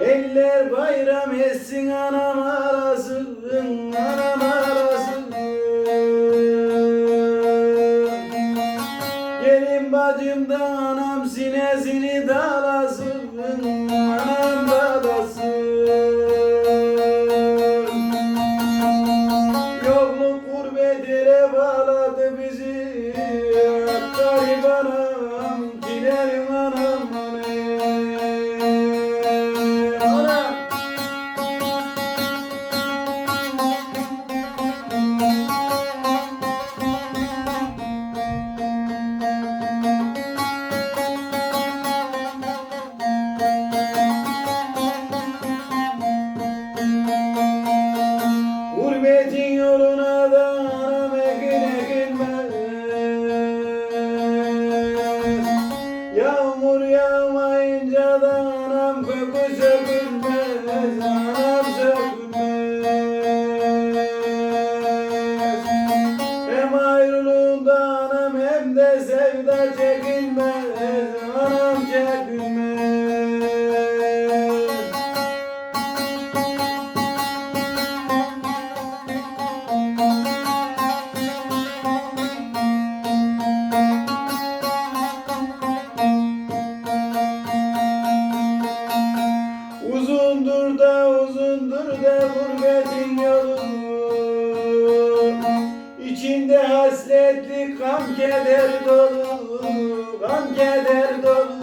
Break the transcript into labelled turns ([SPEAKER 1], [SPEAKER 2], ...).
[SPEAKER 1] Eller bayram etsin anam arasın Anam arasın Gelin bacımdan anam sinesini dalasın anam hem de sevda çekilmez Anam çekilmez. Uzundur da uzundur da gurbetin yolu İçinde hasretlik gam keder dolu Gam keder dolu